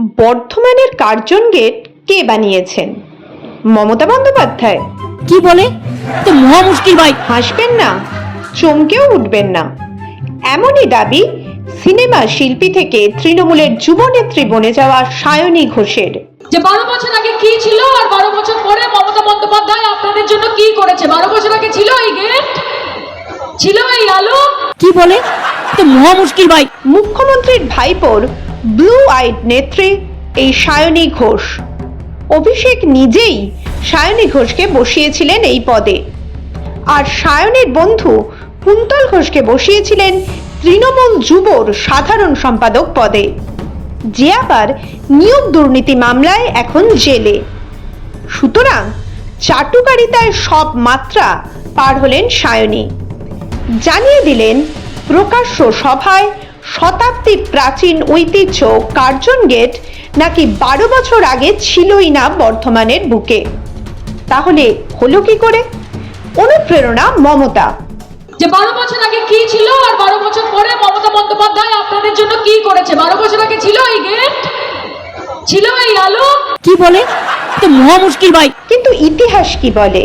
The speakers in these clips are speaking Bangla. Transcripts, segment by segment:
বর্ধমানের কার্জন গেট কে বানিয়েছেন? মমতা বন্দ্যোপাধ্যায়। কি বলে? তো মহা মুশকিল ভাই। হাসবেন না চমকেও উঠবেন না। এমনই দাবি সিনেমা শিল্পী থেকে তৃণমূলের যুবনেত্রী বনে যাওয়া সায়নী ঘোষের। যে বারো বছর আগে কি ছিল আর বারো বছর পরে মমতা বন্দ্যোপাধ্যায় আপনাদের জন্য কি করেছে? বারো বছর আগে ছিল এই গেট? ছিল এই আলো? কি বলে? তো মহা মুশকিল ভাই। মুখ্যমন্ত্রীর ভাইপোর ব্লু আইড নেত্রী, এই সায়নী ঘোষ। অভিষেক নিজেই সায়নী ঘোষকে বসিয়েছিলেন এই পদে। আর সায়নের বন্ধু কুন্তল ঘোষকে বসিয়েছিলেন তৃণমূল যুবর সাধারণ সম্পাদক পদে। যে আবার নিয়োগ দুর্নীতি মামলায় এখন জেলে। সুতরাং চাটুকারিতায় সব মাত্রা পার হলেন সায়নী। জানিয়ে দিলেন, প্রকাশ্য সভায় শতাব্দী প্রাচীন ঐতিহ্য কার্জন গেট নাকি বারো বছর আগে ছিলই না বর্ধমানের বুকে? তাহলে হলো কি করে? অনুপ্রেরণা মমতা। যে বারো বছর আগে কি ছিল আর বারো বছর পরে মমতা বন্দ্যোপাধ্যায় আপনাদের জন্য কি করেছে? বারো বছর আগে ছিল এই গেট? ছিল এই আলো? কি বলে? তো মহা মুশকিল ভাই। কিন্তু ইতিহাস কি বলে?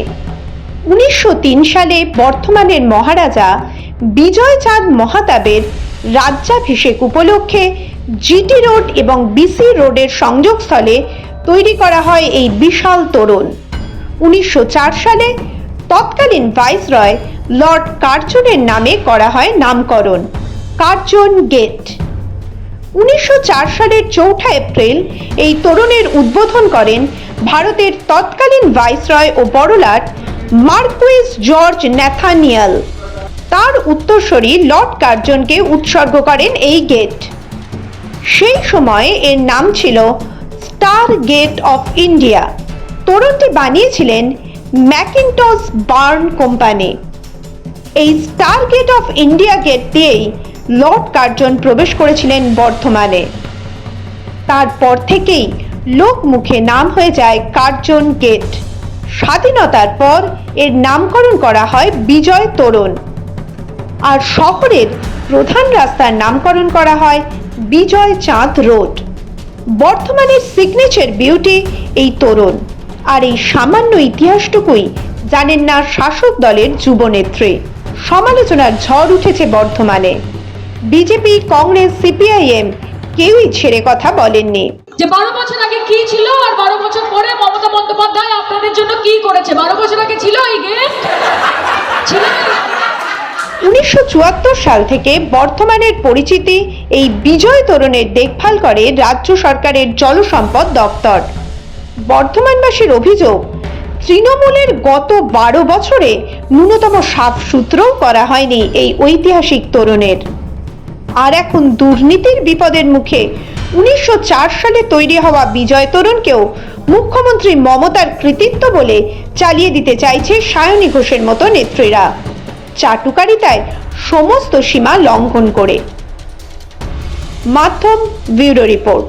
উনিশশো তিন সালে বর্ধমানের মহারাজা বিজয়চাঁদ মহাতাবের রাজ্যাভিষেক উপলক্ষে জিটি রোড এবং বিসি রোডের সংযোগস্থলে তৈরি করা হয় এই বিশাল তোরণ। উনিশশো সালে তৎকালীন ভাইসরয় লর্ড কার্জনের নামে করা হয় নামকরণ, কার্জন গেট। উনিশশো চার সালের চৌঠা এপ্রিল এই তরুণের উদ্বোধন করেন ভারতের তৎকালীন ভাইসরয় ও বড়লাট মার্কুইস জর্জ ন্যাথানিয়াল তার উত্তরসূরি লর্ড কার্জনকে উৎসর্গ করেন এই গেট। সেই সময়ে এর নাম ছিল স্টার গেট অফ ইন্ডিয়া। তরুণটি বানিয়েছিলেন ম্যাকিনটস বার্ন কোম্পানি। এই star gate of India gate দিয়েই লর্ড কার্জন প্রবেশ করেছিলেন বর্ধমানে। তারপর থেকেই লোক মুখে নাম হয়ে যায় কার্জন গেট। স্বাধীনতার পর এর নামকরণ করা হয় বিজয় তোরণ। আর শহরের প্রধান রাস্তার নামকরণ করা হয় বিজয় চাঁদ রোড। বর্তমানের সিগনেচার বিউটি এই তরুণ। আর এই সামান্য ইতিহাসটুকুই জানেন না শাসক দলের যুবনেত্রী। সমালোচনার ঝড় উঠেছে বর্ধমানে। বিজেপি, কংগ্রেস, সিপিআইএম কেউই ছেড়ে কথা বলেননি। যে বারো বছর আগে কি ছিল আর বারো বছর পরে মমতা বন্দ্যোপাধ্যায় আপনাদের জন্য কি করেছে? বারো বছর আগে ছিল এই গেট ছিল এই আলো? উনিশশো সাল থেকে বর্ধমানের পরিচিতি এই বিজয় তোরণের দেখভাল করে রাজ্য সরকারের জলসম্পদ দপ্তর। বর্ধমানবাসীর অভিযোগ, তৃণমূলের গত বারো বছরে ন্যূনতম সাফসূত্রও করা হয়নি এই ঐতিহাসিক তোরণের। আর এখন দুর্নীতির বিপদের মুখে উনিশশো চার সালে তৈরি হওয়া বিজয় তোরণকেও মুখ্যমন্ত্রী মমতার কৃতিত্ব বলে চালিয়ে দিতে চাইছে সায়নী ঘোষের মতো নেত্রীরা। চাটুকারিতায় সমস্ত সীমা লঙ্ঘন করে। মাধ্যম ব্যুরো রিপোর্ট।